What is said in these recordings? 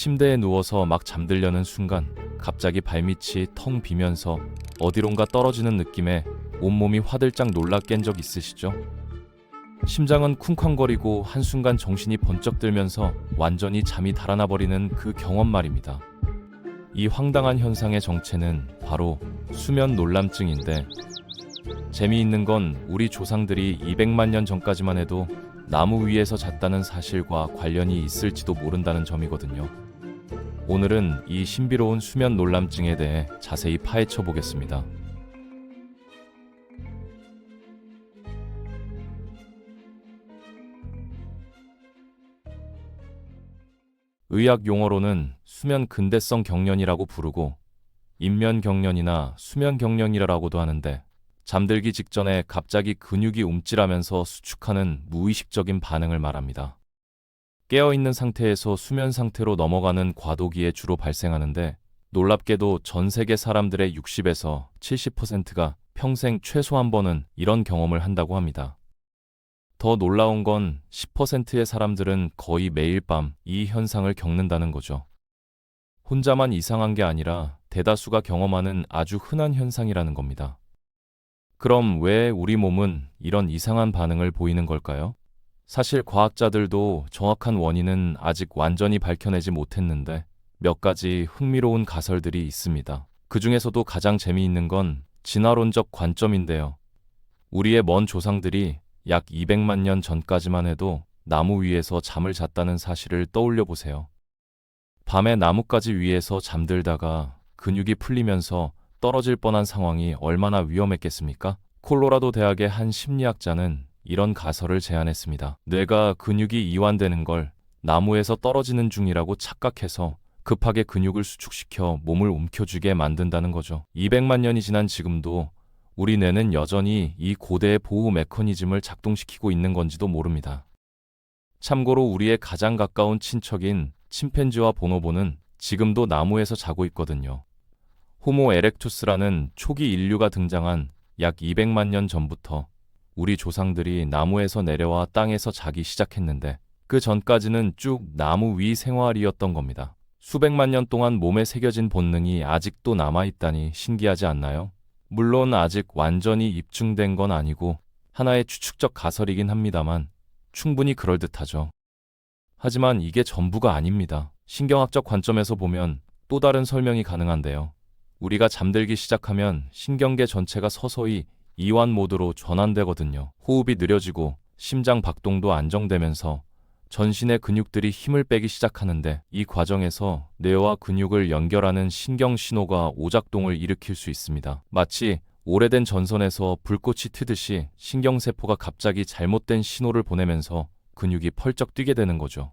침대에 누워서 막 잠들려는 순간 갑자기 발밑이 텅 비면서 어디론가 떨어지는 느낌에 온몸이 화들짝 놀라 깬 적 있으시죠? 심장은 쿵쾅거리고 한순간 정신이 번쩍 들면서 완전히 잠이 달아나 버리는 그 경험 말입니다. 이 황당한 현상의 정체는 바로 수면 놀람증인데 재미있는 건 우리 조상들이 200만 년 전까지만 해도 나무 위에서 잤다는 사실과 관련이 있을지도 모른다는 점이거든요. 오늘은 이 신비로운 수면 놀람증에 대해 자세히 파헤쳐 보겠습니다. 의학 용어로는 수면 근대성 경련이라고 부르고 인면 경련이나 수면 경련이라고도 하는데 잠들기 직전에 갑자기 근육이 움찔하면서 수축하는 무의식적인 반응을 말합니다. 깨어 있는 상태에서 수면 상태로 넘어가는 과도기에 주로 발생하는데 놀랍게도 전 세계 사람들의 60에서 70%가 평생 최소 한 번은 이런 경험을 한다고 합니다. 더 놀라운 건 10%의 사람들은 거의 매일 밤 이 현상을 겪는다는 거죠. 혼자만 이상한 게 아니라 대다수가 경험하는 아주 흔한 현상이라는 겁니다. 그럼 왜 우리 몸은 이런 이상한 반응을 보이는 걸까요? 사실 과학자들도 정확한 원인은 아직 완전히 밝혀내지 못했는데 몇 가지 흥미로운 가설들이 있습니다. 그 중에서도 가장 재미있는 건 진화론적 관점인데요. 우리의 먼 조상들이 약 200만 년 전까지만 해도 나무 위에서 잠을 잤다는 사실을 떠올려 보세요. 밤에 나뭇가지 위에서 잠들다가 근육이 풀리면서 떨어질 뻔한 상황이 얼마나 위험했겠습니까? 콜로라도 대학의 한 심리학자는 이런 가설을 제안했습니다. 뇌가 근육이 이완되는 걸 나무에서 떨어지는 중이라고 착각해서 급하게 근육을 수축시켜 몸을 움켜쥐게 만든다는 거죠. 200만 년이 지난 지금도 우리 뇌는 여전히 이 고대의 보호 메커니즘을 작동시키고 있는 건지도 모릅니다. 참고로 우리의 가장 가까운 친척인 침팬지와 보노보는 지금도 나무에서 자고 있거든요. 호모 에렉투스라는 초기 인류가 등장한 약 200만 년 전부터 우리 조상들이 나무에서 내려와 땅에서 자기 시작했는데 그 전까지는 쭉 나무 위 생활이었던 겁니다. 수백만 년 동안 몸에 새겨진 본능이 아직도 남아있다니 신기하지 않나요? 물론 아직 완전히 입증된 건 아니고 하나의 추측적 가설이긴 합니다만 충분히 그럴듯하죠. 하지만 이게 전부가 아닙니다. 신경학적 관점에서 보면 또 다른 설명이 가능한데요. 우리가 잠들기 시작하면 신경계 전체가 서서히 이완 모드로 전환되거든요. 호흡이 느려지고 심장 박동도 안정되면서 전신의 근육들이 힘을 빼기 시작하는데 이 과정에서 뇌와 근육을 연결하는 신경 신호가 오작동을 일으킬 수 있습니다. 마치 오래된 전선에서 불꽃이 튀듯이 신경세포가 갑자기 잘못된 신호를 보내면서 근육이 펄쩍 뛰게 되는 거죠.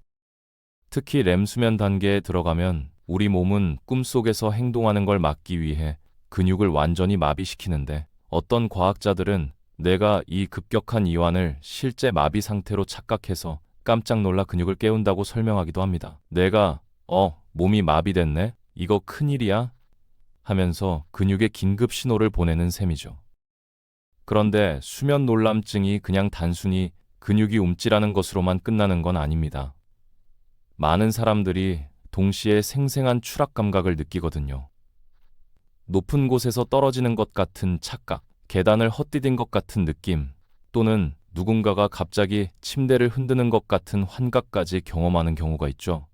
특히 렘 수면 단계에 들어가면 우리 몸은 꿈속에서 행동하는 걸 막기 위해 근육을 완전히 마비시키는데 어떤 과학자들은 뇌가 이 급격한 이완을 실제 마비 상태로 착각해서 깜짝 놀라 근육을 깨운다고 설명하기도 합니다. 뇌가 어, 몸이 마비됐네? 이거 큰일이야? 하면서 근육에 긴급 신호를 보내는 셈이죠. 그런데 수면 놀람증이 그냥 단순히 근육이 움찔하는 것으로만 끝나는 건 아닙니다. 많은 사람들이 동시에 생생한 추락 감각을 느끼거든요. 높은 곳에서 떨어지는 것 같은 착각, 계단을 헛디딘 것 같은 느낌, 또는 누군가가 갑자기 침대를 흔드는 것 같은 환각까지 경험하는 경우가 있죠.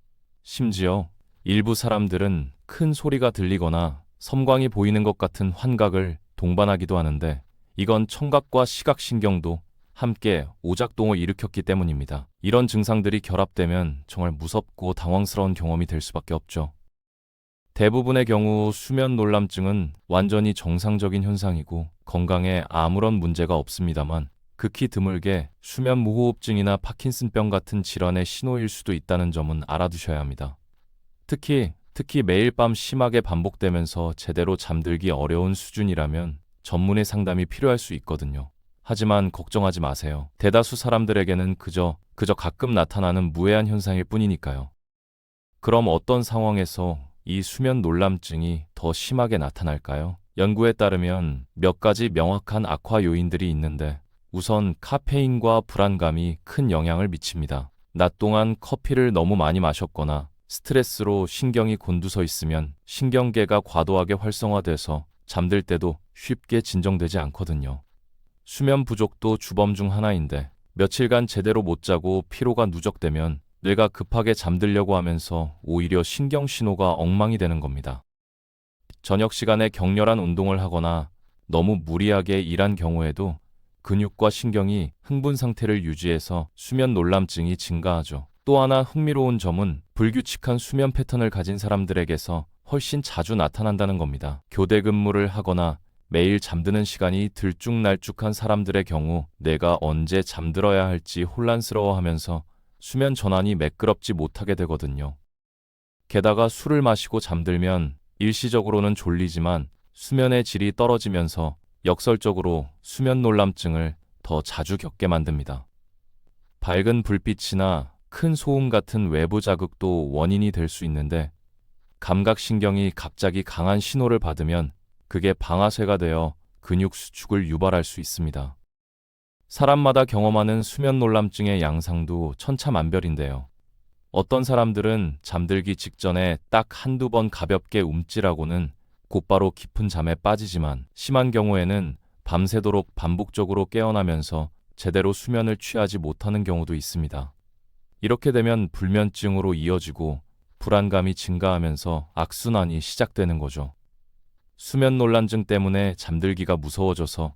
심지어 일부 사람들은 큰 소리가 들리거나 섬광이 보이는 것 같은 환각을 동반하기도 하는데 이건 청각과 시각신경도 함께 오작동을 일으켰기 때문입니다. 이런 증상들이 결합되면 정말 무섭고 당황스러운 경험이 될 수밖에 없죠. 대부분의 경우 수면 놀람증은 완전히 정상적인 현상이고 건강에 아무런 문제가 없습니다만 극히 드물게 수면 무호흡증이나 파킨슨병 같은 질환의 신호일 수도 있다는 점은 알아두셔야 합니다. 특히 특히 매일 밤 심하게 반복되면서 제대로 잠들기 어려운 수준이라면 전문의 상담이 필요할 수 있거든요. 하지만 걱정하지 마세요. 대다수 사람들에게는 그저 그저 가끔 나타나는 무해한 현상일 뿐이니까요. 그럼 어떤 상황에서 이 수면 놀람증이 더 심하게 나타날까요? 연구에 따르면 몇 가지 명확한 악화 요인들이 있는데 우선 카페인과 불안감이 큰 영향을 미칩니다. 낮 동안 커피를 너무 많이 마셨거나 스트레스로 신경이 곤두서 있으면 신경계가 과도하게 활성화돼서 잠들 때도 쉽게 진정되지 않거든요. 수면 부족도 주범 중 하나인데 며칠간 제대로 못 자고 피로가 누적되면 뇌가 급하게 잠들려고 하면서 오히려 신경 신호가 엉망이 되는 겁니다. 저녁 시간에 격렬한 운동을 하거나 너무 무리하게 일한 경우에도 근육과 신경이 흥분 상태를 유지해서 수면 놀람증이 증가하죠. 또 하나 흥미로운 점은 불규칙한 수면 패턴을 가진 사람들에게서 훨씬 자주 나타난다는 겁니다. 교대 근무를 하거나 매일 잠드는 시간이 들쭉날쭉한 사람들의 경우 내가 언제 잠들어야 할지 혼란스러워하면서 수면 전환이 매끄럽지 못하게 되거든요. 게다가 술을 마시고 잠들면 일시적으로는 졸리지만 수면의 질이 떨어지면서 역설적으로 수면 놀람증을 더 자주 겪게 만듭니다. 밝은 불빛이나 큰 소음 같은 외부 자극도 원인이 될 수 있는데 감각신경이 갑자기 강한 신호를 받으면 그게 방아쇠가 되어 근육 수축을 유발할 수 있습니다. 사람마다 경험하는 수면 놀람증의 양상도 천차만별인데요. 어떤 사람들은 잠들기 직전에 딱 한두 번 가볍게 움찔하고는 곧바로 깊은 잠에 빠지지만 심한 경우에는 밤새도록 반복적으로 깨어나면서 제대로 수면을 취하지 못하는 경우도 있습니다. 이렇게 되면 불면증으로 이어지고 불안감이 증가하면서 악순환이 시작되는 거죠. 수면 논란증 때문에 잠들기가 무서워져서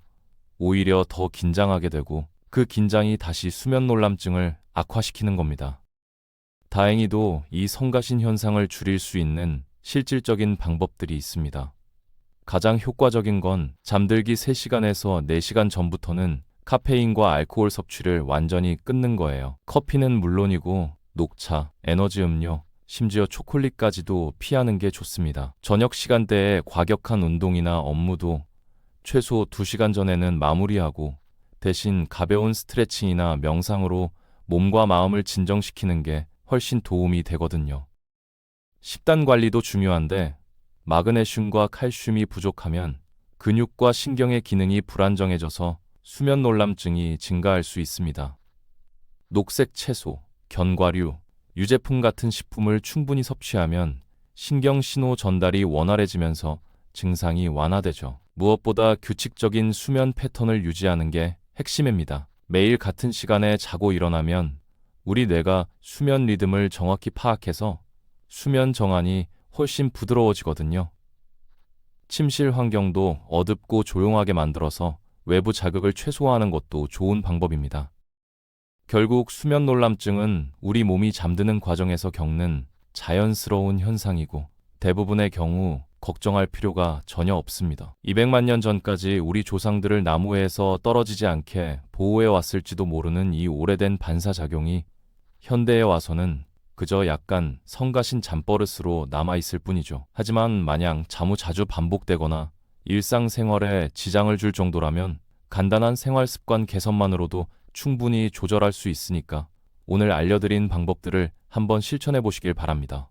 오히려 더 긴장하게 되고 그 긴장이 다시 수면 놀람증을 악화시키는 겁니다. 다행히도 이 성가신 현상을 줄일 수 있는 실질적인 방법들이 있습니다. 가장 효과적인 건 잠들기 3시간에서 4시간 전부터는 카페인과 알코올 섭취를 완전히 끊는 거예요. 커피는 물론이고 녹차, 에너지 음료, 심지어 초콜릿까지도 피하는 게 좋습니다. 저녁 시간대에 과격한 운동이나 업무도 최소 2시간 전에는 마무리하고 대신 가벼운 스트레칭이나 명상으로 몸과 마음을 진정시키는 게 훨씬 도움이 되거든요. 식단 관리도 중요한데 마그네슘과 칼슘이 부족하면 근육과 신경의 기능이 불안정해져서 수면 놀람증이 증가할 수 있습니다. 녹색 채소, 견과류, 유제품 같은 식품을 충분히 섭취하면 신경 신호 전달이 원활해지면서 증상이 완화되죠. 무엇보다 규칙적인 수면 패턴을 유지하는 게 핵심입니다. 매일 같은 시간에 자고 일어나면 우리 뇌가 수면 리듬을 정확히 파악해서 수면 정환이 훨씬 부드러워지거든요. 침실 환경도 어둡고 조용하게 만들어서 외부 자극을 최소화하는 것도 좋은 방법입니다. 결국 수면 놀람증은 우리 몸이 잠드는 과정에서 겪는 자연스러운 현상이고 대부분의 경우 걱정할 필요가 전혀 없습니다. 200만 년 전까지 우리 조상들을 나무에서 떨어지지 않게 보호해 왔을지도 모르는 이 오래된 반사작용이 현대에 와서는 그저 약간 성가신 잠버릇으로 남아있을 뿐이죠. 하지만 마냥 자무 자주 반복되거나 일상생활에 지장을 줄 정도라면 간단한 생활 습관 개선만으로도 충분히 조절할 수 있으니까 오늘 알려드린 방법들을 한번 실천해 보시길 바랍니다.